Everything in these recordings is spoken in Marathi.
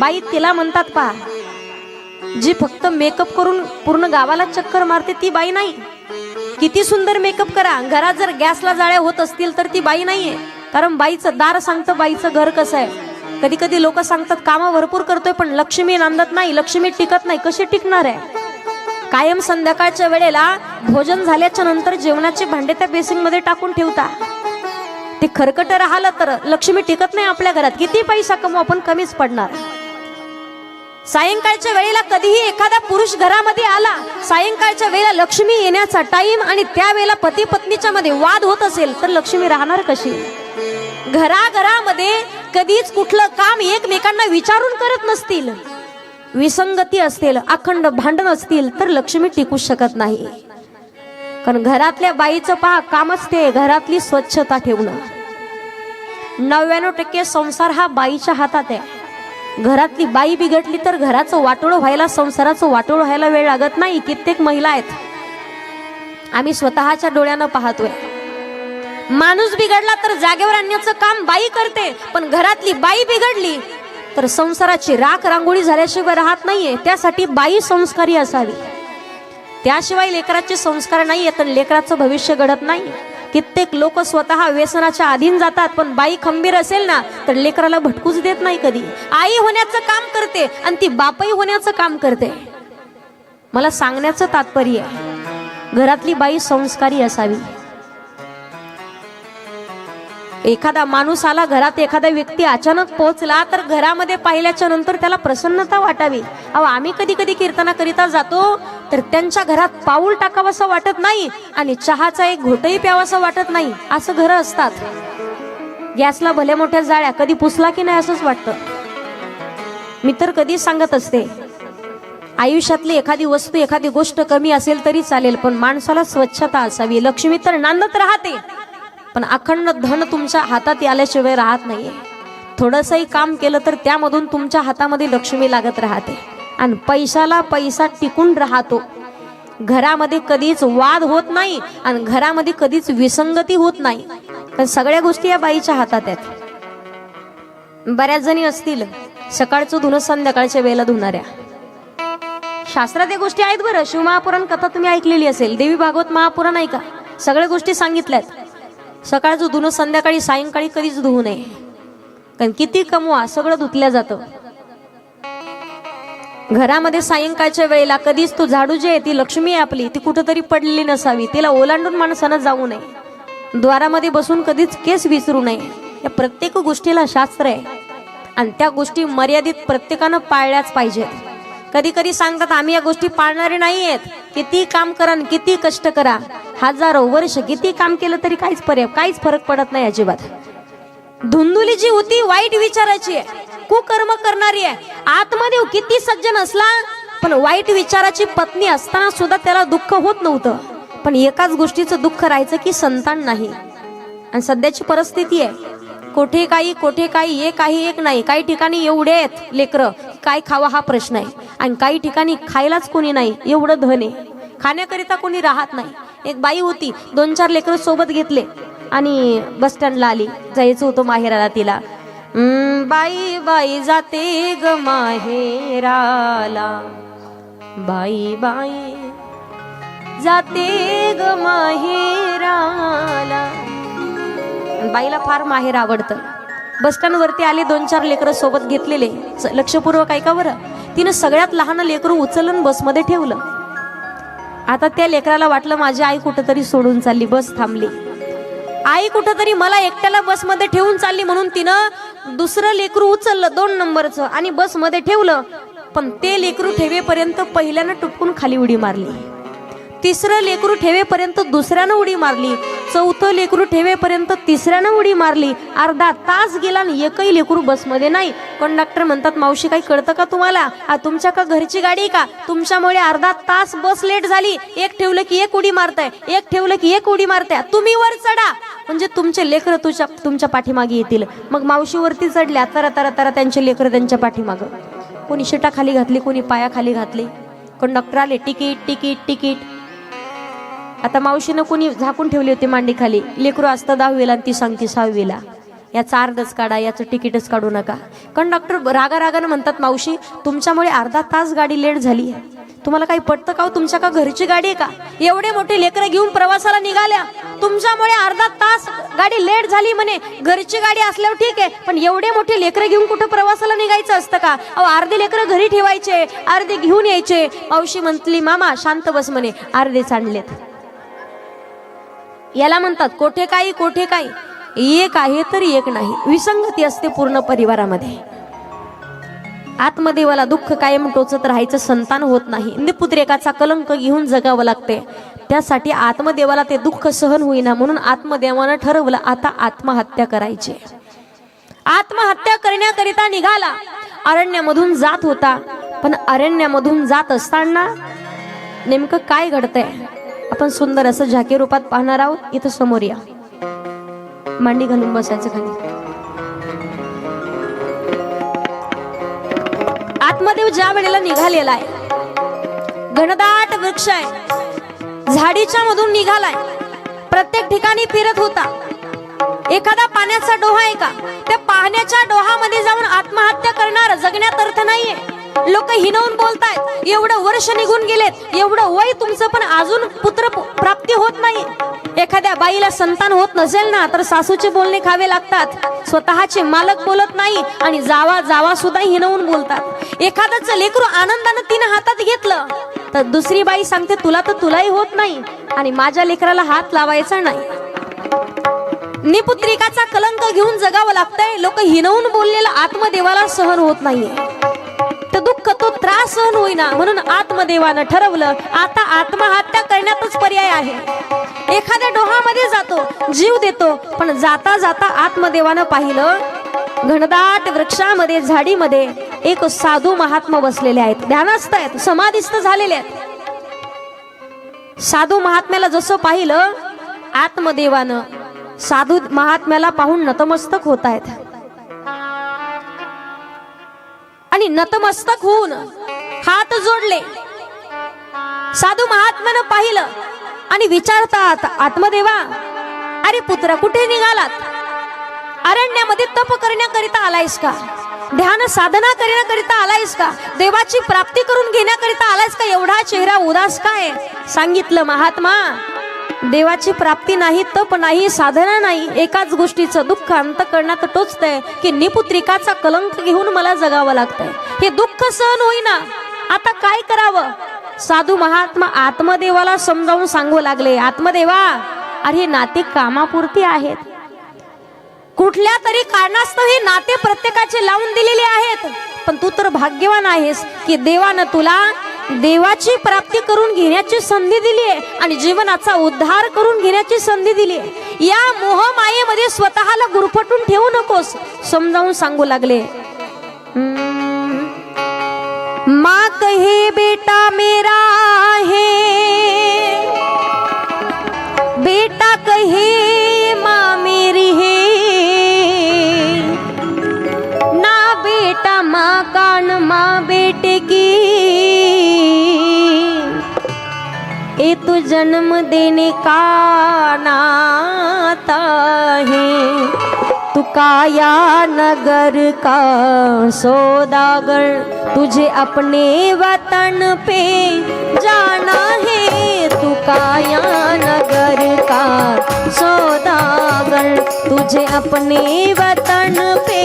बाई तिला म्हणतात पहा जी फक्त मेकअप करून पूर्ण गावाला चक्कर मारते ती बाई नाही. किती सुंदर मेकअप करा. घरात जर गॅसला जाळ्या होत असतील तर ती बाई नाहीये. कारण बाईचं दार सांगतं बाईचं घर कसं आहे. कधी कधी लोक सांगतात कामं भरपूर करतोय पण लक्ष्मी नांदत नाही लक्ष्मी टिकत नाही. कशी टिकणार आहे? कायम संध्याकाळच्या वेळेला भोजन झाल्याच्यानंतर जेवणाचे भांडे त्या बेसिंगमध्ये टाकून ठेवता. ते खरकट राहिलं तर लक्ष्मी टिकत नाही आपल्या घरात. किती पैसा कमवू आपण? कमीच पडणार. सायंकाळच्या वेळेला कधीही एखादा पुरुष घरामध्ये आला सायंकाळच्या वेळेला लक्ष्मी येण्याचा टाइम आणि त्यावेळेला पती पत्नीच्या मध्ये वाद होत असेल तर लक्ष्मी राहणार कशी? घराघरामध्ये कधीच कुठलं काम एकमेकांना विचारून करत नसतील. विसंगती असतील अखंड भांडण असतील तर लक्ष्मी टिकू शकत नाही. कारण घरातल्या बाईचं पहा कामच ते घरातली स्वच्छता ठेवणं. नव्याण्णव टक्के संसार हा बाईच्या हातात आहे. घरातली बाई बिघडली तर घराचं वाटोळ व्हायला संसाराचं वाटोळ व्हायला वेळ लागत नाही. कित्येक महिला आहेत. आम्ही स्वतःच्या डोळ्यानं पाहतोय. माणूस बिघडला तर जागेवर आणण्याचं काम बाई करते. पण घरातली बाई बिघडली तर संसाराची राख रांगोळी झाल्याशिवाय राहत नाहीये. त्यासाठी बाई संस्कारी असावी. त्याशिवाय लेकराचे संस्कार नाही तर लेकराचं भविष्य घडत नाही कित्येक लोक स्वतः व्यसनाच्या अधीन जातात पण बाई खंबीर असेल ना तर लेकराला भटकूच देत नाही कधी. आई होण्याचं काम करते आणि ती बापही होण्याचं काम करते. मला सांगण्याचं तात्पर्य आहे घरातली बाई संस्कारी असावी. एखादा माणूस आला घरात एखादा व्यक्ती अचानक पोहोचला तर घरामध्ये पाहिल्याच्या नंतर त्याला प्रसन्नता वाटावी. अहो आम्ही कधी कधी कीर्तनाकरिता जातो तर त्यांच्या घरात पाऊल टाकावासा वाटत नाही आणि चहाचा एक घोटही प्यावासा वाटत नाही. असं घरं असतात. गॅसला भले मोठ्या जाळ्या कधी पुसला की नाही असंच वाटतं. मी तर कधी सांगत असते आयुष्यातली एखादी वस्तू एखादी गोष्ट कमी असेल तरी चालेल पण माणसाला स्वच्छता असावी. लक्ष्मी तर नांदत राहते. पण अखंड धन तुमच्या हातात आल्याशिवाय राहत नाहीये. थोडंसंही काम केलं तर त्यामधून तुमच्या हातामध्ये लक्ष्मी लागत राहते. आणि पैशाला पैसा टिकून राहतो. घरामध्ये कधीच वाद होत नाही आणि घरामध्ये कधीच विसंगती होत नाही. पण सगळ्या गोष्टी या बाईच्या हातात आहेत. बऱ्याच जणी असतील सकाळचं धुणं संध्याकाळच्या वेळेला धुणाऱ्या. शास्त्रात या गोष्टी आहेत बरं. शिवमहापुराण कथा तुम्ही ऐकलेली असेल. देवी भागवत महापुराण ऐका सगळ्या गोष्टी सांगितल्यात. सकाळचं धुणं संध्याकाळी सायंकाळी कधीच धुवू नये. कारण किती कमवा सगळं धुतल्या जातं. घरामध्ये सायंकाळच्या वेळेला कधीच तो झाडू जी आहे ती लक्ष्मी आहे आपली ती कुठंतरी पडलेली नसावी. तिला ओलांडून माणसानं जाऊ नये. द्वारामध्ये बसून कधीच केस विसरू नये. या प्रत्येक गोष्टीला शास्त्र आहे. आणि त्या गोष्टी मर्यादित प्रत्येकानं पाळल्याच पाहिजेत. कधी कधी सांगतात आम्ही या गोष्टी पाळणारे नाही आहेत किती काम करा किती कष्ट करा. हजारो वर्ष किती काम केलं तरी काहीच पर्याय काहीच फरक पडत नाही अजिबात. धुंदुली जी होती वाईट विचाराची आहे. कुकर्म करणारी आहे. आत्मदेव किती सज्जन असला पण वाईट विचाराची पत्नी असताना सुद्धा त्याला दुःख होत नव्हतं. पण एकाच गोष्टीचं दुःख राहायचं की संतान नाही. आणि सध्याची परिस्थिती आहे. कोठे काही कोठे काही एक काही एक नाही. काही ठिकाणी एवढे आहेत लेकरं काय खावा हा प्रश्न आहे. आणि काही ठिकाणी खायलाच कोणी नाही एवढं धन आहे. खाण्याकरिता कोणी राहत नाही. एक बाई होती. दोन चार लेकरं सोबत घेतले. आणि बस स्टँडला आली. जायचं होतं माहेराला तिला. बाई बाई जाते ग माहेराला. बाई बाई जाते ग माहेराला. बाईला फार माहेर आवडतं. बस स्टँड वरती आले दोन चार लेकरं सोबत घेतलेले. लक्षपूर्वक ऐका बरं. तिनं सगळ्यात लहान लेकरू उचलून बसमध्ये ठेवलं. आता त्या लेकराला वाटलं माझी आई कुठंतरी सोडून चालली बस थांबली. आई कुठंतरी मला एकट्याला बसमध्ये ठेवून चालली म्हणून तिनं दुसरं लेकरू उचललं दोन नंबरचं आणि बसमध्ये ठेवलं. पण ते लेकरू ठेवेपर्यंत पहिल्यानं टुपकून खाली उडी मारली. तिसरं लेकरू ठेवेपर्यंत दुसऱ्यानं उडी मारली. चौथं लेकरू ठेवेपर्यंत तिसऱ्यानं उडी मारली. अर्धा तास गेला आणि एकही लेकरू बसमध्ये नाही. कंडक्टर म्हणतात मावशी काही कळतं का तुम्हाला? आ, तुमच्या का घरची गाडी आहे का? तुमच्यामुळे अर्धा तास बस लेट झाली. एक ठेवलं की एक उडी मारताय. एक ठेवलं की एक उडी मारताय. तुम्ही वर चढा. म्हणजे तुमचे लेकरं तुझ्या तुमच्या पाठीमागे येतील. मग मावशीवरती चढल्या तरा तरा तरा त्यांचे लेकरं त्यांच्या पाठीमागं. कोणी शिटा खाली घातली कोणी पायाखाली घातली. कंडक्टर आले तिकीट तिकीट तिकीट. आता मावशीनं कोणी झाकून ठेवली होती मांडी खाली लेकरू असतं दहावीला आणि ती सांगते सहावीला. याचा अर्धच काढा याचं तिकीटच काढू नका. कंडक्टर रागा रागानं म्हणतात मावशी तुमच्यामुळे अर्धा तास गाडी लेट झाली आहे. तुम्हाला काही पटतं का हो? तुमच्या का घरची गाडी आहे का? एवढे मोठे लेकरं घेऊन प्रवासाला निघाल्या. तुमच्यामुळे अर्धा तास गाडी लेट झाली म्हणे. घरची गाडी असल्यावर ठीक आहे पण एवढे मोठे लेकरं घेऊन कुठं प्रवासाला निघायचं असतं का? अहो अर्धे लेकरं घरी ठेवायचे अर्धे घेऊन यायचे. मावशी म्हटली मामा शांत बस म्हणे. अर्धे सांडलेत याला म्हणतात कोठे काही कोठे काही. एक आहे तरी एक नाही. विसंगती असते पूर्ण परिवारामध्ये. आत्मदेवाला दुःख कायम टोचत राहायचं संतान होत नाही. निपुत्रेकाचा कलंक घेऊन जगावं लागते. त्यासाठी आत्मदेवाला ते दुःख सहन होईना म्हणून आत्मदेवानं ठरवलं आता आत्महत्या करायची. आत्महत्या करण्याकरिता निघाला. अरण्यामधून जात होता. पण अरण्यामधून जात असताना नेमकं काय घडतंय? आपण सुंदर असं झाके रूपात पाहणार आहोत. इथं समोर या. मांडी घालून बसायचं खाली. आत्मदेव ज्या वेळेला निघालेला आहे घनदाट वृक्ष आहे झाडीच्या मधून निघालाय प्रत्येक ठिकाणी फिरत होता. एखादा पाण्याचा डोहा आहे का? त्या पाहण्याच्या डोहामध्ये जाऊन आत्महत्या करणार जगण्यात अर्थ नाहीये. लोक हिनवून बोलतायत. एवढं वर्ष निघून गेलेत. एवढं वय तुमचं पण अजून पुत्र प्राप्ती होत नाही. एखाद्या बाईला संतान होत नसेल ना तर सासूचे बोलणे खावे लागतात. स्वतःचे मालक बोलत नाही आणि जावा जावा सुद्धा हिनवून बोलतात. एखादंच लेकरू आनंदानं तिनं हातात घेतलं तर दुसरी बाई सांगते तुला तर तुलाही होत नाही आणि माझ्या लेकराला हात लावायचा नाही. निपुत्रिकाचा कलंक घेऊन जगावं लागतंय. लोक हिनवून बोललेलं आत्मदेवाला सहन होत नाहीये. तर तो त्रास सहन होईना म्हणून आत्मदेवानं ठरवलं आता आत्महत्या करण्यातच पर्याय आहे. एखाद्या डोहामध्ये जातो जीव देतो पण जाता जाता आत्मदेवानं पाहिलं घनदाट वृक्षामध्ये झाडीमध्ये एक साधू महात्मा बसलेले आहेत. ध्यानस्थ आहेत समाधिस्थ झालेले आहेत. साधू महात्म्याला जसं पाहिलं आत्मदेवानं साधू महात्म्याला पाहून नतमस्तक होत आहेत. आणि नतमस्तक होऊन हात जोडले. साधू महात्म्यानं पाहिलं आणि विचारतात आत्मदेवा अरे पुत्र कुठे निघालात? अरण्यामध्ये तप करण्याकरिता आलायस का? ध्यान साधना करण्याकरिता आलायस का? देवाची प्राप्ती करून घेण्याकरिता आलायस का? एवढा चेहरा उदास काय? सांगितलं महात्मा. देवाची प्राप्ती नाही तप नाही साधना नाही एकाच गोष्टीचं दुःख अंतकरणात टोचतंय की निपुत्रिकाचा कलंक घेऊन मला जगावं लागतंय. हे दुःख सहन होईना. आता काय करावं? साधू महात्मा आत्मदेवाला समजावून सांगू लागले आत्मदेवा अरे नाते कामापुरती आहेत. कुठल्या तरी कारणास्तव हे नाते प्रत्येकाचे लावून दिलेले आहेत. पण तू तर भाग्यवान आहेस की देवानं तुला देवाची प्राप्ती करून घेण्याची संधी दिली आहे आणि जीवनाचा उद्धार करून घेण्याची संधी दिली आहे. या मोहमायेमध्ये स्वतःला गुरफटून ठेवू नकोस समजावून सांगू लागले. माँ कहे बेटा मेरा है. बेटा कहे माँ मेरी है. ना बेटा माँ का न माँ बेटे की. ये तो जन्म देने का नाता है। तू काया नगर का सौदागर। तुझे अपने वतन पे जाना है। तू काया नगर का सौदागर। तुझे अपने वतन पे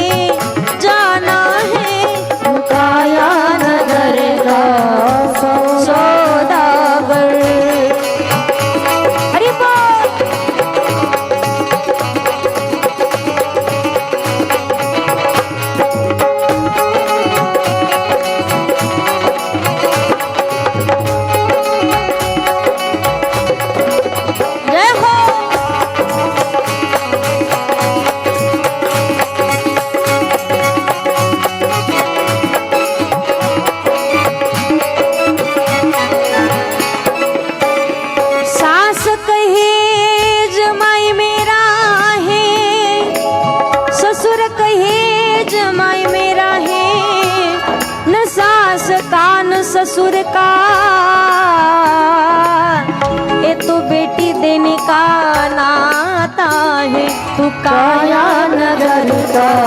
ससुर कहे जमाई मेरा है। न सास का न ससुर का। ये तो बेटी देने का नाता है तू काया नगर का।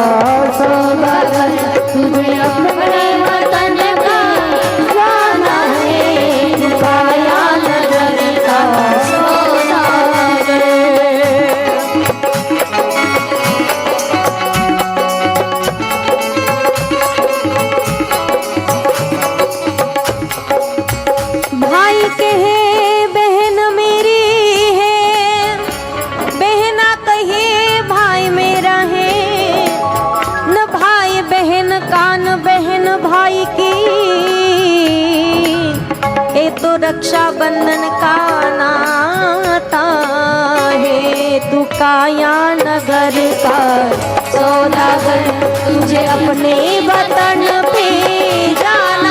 रक्षाबंधन बंधन का नाता है? तू काया नगर का सौदागर तुझे अपने वतन पे जाना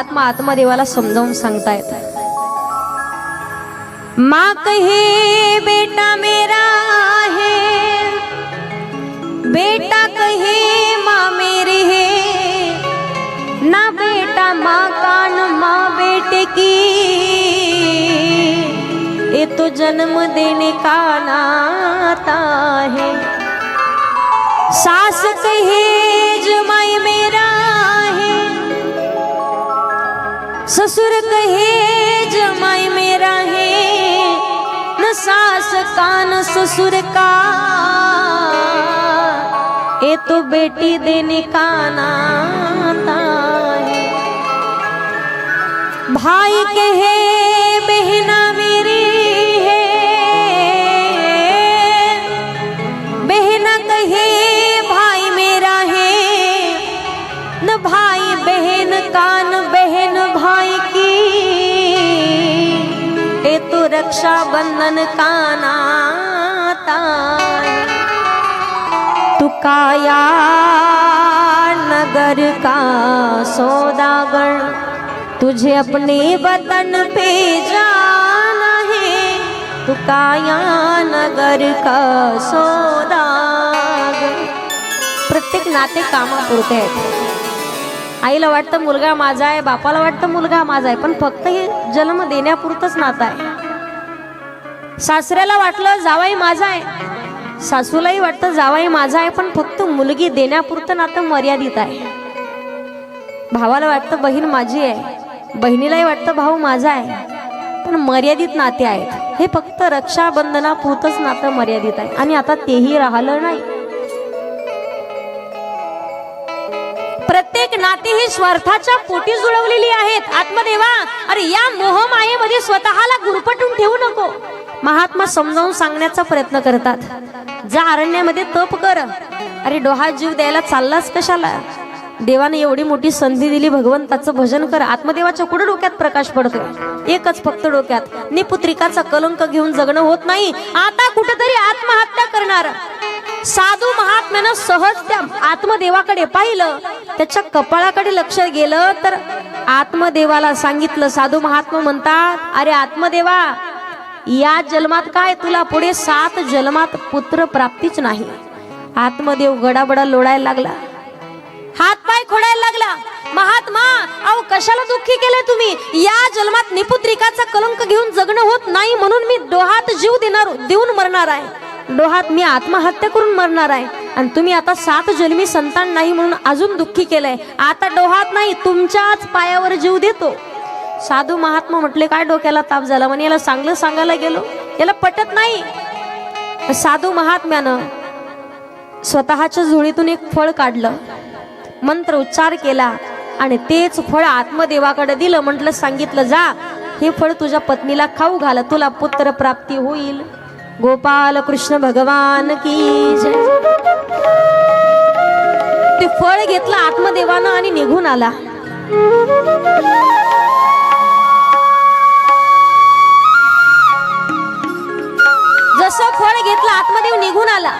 महात्मा आत्मदेवाला समजावून सांगतायत माँ कहे बेटा मेरा है. बेटा कहे माँ मेरी है. ना बेटा माँ कान माँ बेटे की। ये तो जन्म देने का नाता है। सास कहे जमाई मेरा है। ससुर कहे, जमाई मेरा है। न सास का, न ससुर का। ये तो बेटी देने का नाता है। भाई कहे बंधन का तुकाया नगर का सौदागर तुझे अपने वतन पे जाना है. तुकाया नगर का सौदागर. प्रत्येक नाते कामापुरते आहेत. आईला वाटतं मुलगा माझा आहे बापाला वाटतं मुलगा माझा आहे पण फक्त हे जन्म देण्यापुरतंच नातं आहे. सासऱ्याला वाटलं जावाई माझा आहे. सासूलाही वाटतं जावाई माझा आहे पण फक्त मुलगी देण्यापुरतं नातं मर्यादित आहे. भावाला वाटतं बहीण माझी आहे. बहिणीलाही वाटतं भाऊ माझा आहे. पण मर्यादित नाते आहेत. हे फक्त रक्षाबंधनापुरतंच नातं मर्यादित आहे. आणि आता तेही राहिलं नाही. नाती ही स्वार्थाच्या पोटी जुळवलेली आहेत. आत्मदेवा अरे या मोहमायेमध्ये स्वतःला गुरपटून ठेवू नको. महात्मा समजावून सांगण्याचा प्रयत्न करतात. जा अरण्यामध्ये तप कर. अरे डोहा जीव द्यायला चाललाच कशाला? देवाने एवढी मोठी संधी दिली भगवंताचं भजन कर. आत्मदेवाच्या कुठं डोक्यात प्रकाश पडतो एकच फक्त डोक्यात. निपुत्रिकाचा कलंक घेऊन जगणं होत नाही. आता कुठेतरी आत्महत्या करणार. साधू महात्म्यानं सहज त्या आत्मदेवाकडे पाहिलं. त्याच्या कपाळाकडे लक्ष गेलं तर आत्मदेवाला सांगितलं साधू महात्मा म्हणतात अरे आत्मदेवा या जन्मात काय? तुला पुढे सात जन्मात पुत्र प्राप्तीच नाही. आत्मदेव गडाबडा लोळायला लागला. हात पाय खोडायला लागला. महात्मा अहो कशाला दुःखी केलंय तुम्ही? या जन्मात निपुत्रिकाचा कलंक घेऊन जगणं होत नाही म्हणून मी डोहात जीव देणार देऊन मरणार आहे. डोहात मी आत्महत्या करून मरणार आहे. आणि तुम्ही आता सात जन्मी संतान नाही म्हणून अजून दुःखी केलंय. आता डोहात नाही तुमच्याच पायावर जीव देतो. साधू महात्मा म्हटले काय डोक्याला ताप झाला? म्हणे याला चांगलं सांगायला गेलो. याला पटत नाही. साधू महात्म्यानं स्वतःच्या झोळीतून एक फळ काढलं. मंत्र उच्चार केला आणि तेच फळ आत्मदेवाकडे दिलं. म्हटलं सांगितलं जा हे फळ तुझ्या पत्नीला खाऊ घाल. तुला पुत्र प्राप्ती होईल. गोपाल कृष्ण भगवान की जय. ते फळ घेतलं आत्मदेवानं आणि निघून आला. जसं फळ घेतलं आत्मदेव निघून आला.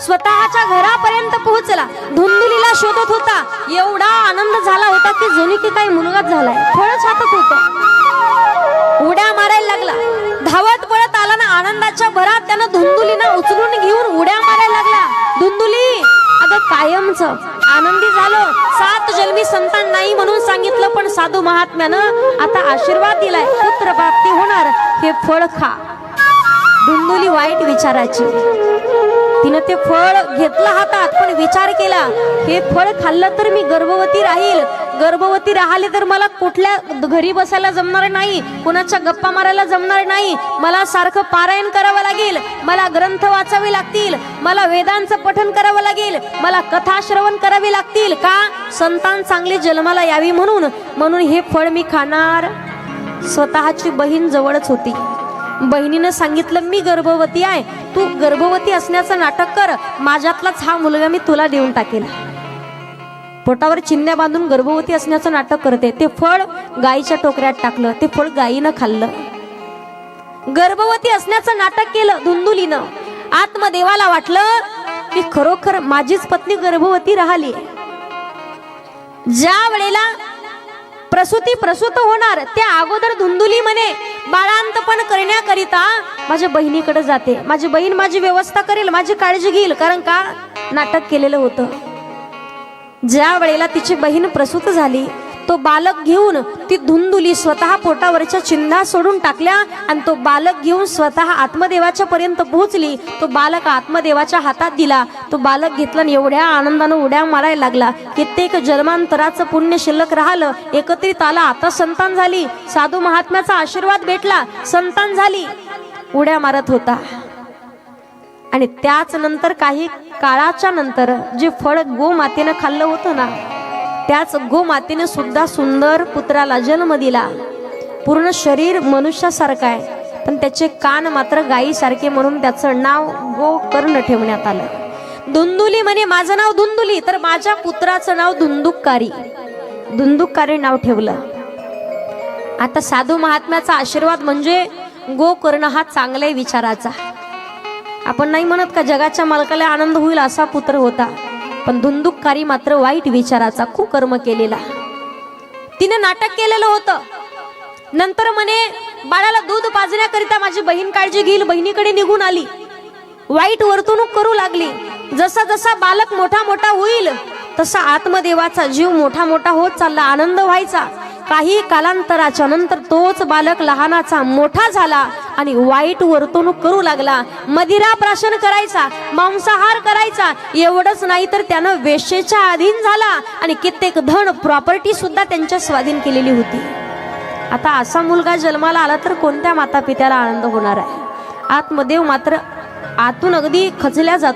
स्वतःच्या घरापर्यंत पोहोचला. धुंदुलीला शोधत होता. एवढा आनंद झाला होता की जुनी की काही मुलगाच झालाय. फळच हातात होत. उड्या आनंदाच्या भरात त्यानं धुंदुलीनं उचलून घेऊन उड्या मारायला लागला. धुंदुली अगं कायमच. आनंदी झालो. सात जन्मी संतान नाही म्हणून सांगितलं पण साधू महात्म्यानं आता आशीर्वाद दिलाय. पुत्र प्राप्ती होणार हे फळ खा. धुंदुली वाईट विचाराची. तिनं ते फळ घेतलं हातात पण विचार केला हे फळ खाल्लं तर मी गर्भवती राहील. गर्भवती राहिले तर मला कुठल्या घरी बसायला जमणार नाही कुणाच्या गप्पा मारायला जमणार नाही. मला सारखं पारायण करावं लागेल मला ग्रंथ वाचावे लागतील मला वेदांचं पठन करावं लागेल मला कथा श्रवण करावी लागतील का? संतान चांगली जन्माला यावी म्हणून म्हणून हे फळ मी खाणार. स्वतःची बहीण जवळच होती. बहिणीनं सांगितलं मी गर्भवती आहे. तू गर्भवती असण्याचं नाटक कर. माझ्यातलाच हा मुलगा मी तुला देऊन टाकेल. पोटावर चिन्ह्या बांधून गर्भवती असण्याचं नाटक करते. ते फळ गाईच्या टोकऱ्यात टाकलं. ते फळ गाईनं खाल्लं. गर्भवती असण्याचं नाटक केलं धुंदुलीनं. आत्मदेवाला वाटलं की खरोखर माझीच पत्नी गर्भवती राहिली. ज्या वेळेला प्रसूती प्रसूत होणार त्या अगोदर धुंदुली म्हणे बाळांतपण करण्याकरिता माझ्या बहिणीकडे जाते. माझी बहीण माझी व्यवस्था करेल माझी काळजी घेईल. कारण का? नाटक केलेलं होतं. ज्या वेळेला तिची बहीण प्रसूत झाली तो बालक घेऊन ती धुंदुली स्वतः पोटावरच्या चिन्हा सोडून टाकल्या आणि तो बालक घेऊन स्वतः आत्मदेवाच्या पर्यंत पोहोचली. तो बालक आत्मदेवाच्या हातात दिला. तो बालक घेतला आणि एवढ्या आनंदानं उड्या मारायला लागला. कित्येक जन्मांतराचं पुण्य शिल्लक राहिलं. एकत्रित आला आता संतान झाली. साधू महात्म्याचा आशीर्वाद भेटला संतान झाली. उड्या मारत होता. आणि त्याच नंतर काही काळाच्या नंतर जे फळ गोमातेनं खाल्लं होतं ना त्याच गोमातेने सुद्धा सुंदर पुत्राला जन्म दिला. पूर्ण शरीर मनुष्यासारखं आहे पण त्याचे कान मात्र गायीसारखे म्हणून त्याचं नाव गोकर्ण ठेवण्यात आलं. धुंदुली म्हणे माझं नाव धुंदुली तर माझ्या पुत्राचं नाव धुंदुककारी धुंदुककारी नाव ठेवलं. आता साधू महात्म्याचा आशीर्वाद म्हणजे गोकर्ण हा चांगल्या विचाराचा. आपण नाही म्हणत का जगाच्या मालकाला आनंद होईल असा पुत्र होता. पण धुंदुककारी मात्र वाईट विचाराचा कुकर्म केलेला. तिने नाटक केलेलं होतं. नंतर म्हणे बाळाला दूध पाजण्याकरिता माझी बहीण काळजी घेईल बहिणीकडे निघून आली. वाईट वर्तणूक करू लागली. जसा जसा बालक मोठा मोठा होईल तसा आत्मदेवाचा जीव मोठा मोठा होत चालला आनंद व्हायचा. काही कालांतराच्या नंतर तोच बालक लहानाचा मोठा झाला. आणि वाईट वर्तणूक करू लागला. मदिरा प्राशन करायचा मांसाहार करायचा एवढंच नाही तर त्यानं वेशेच्या अधीन झाला आणि कित्येक धन प्रॉपर्टी सुद्धा त्यांच्या स्वाधीन केलेली होती. आता असा मुलगा जन्माला आला तर कोणत्या माता पित्याला आनंद होणार आहे? आत्मदेव मात्र आतून अगदी खचल्या जातो.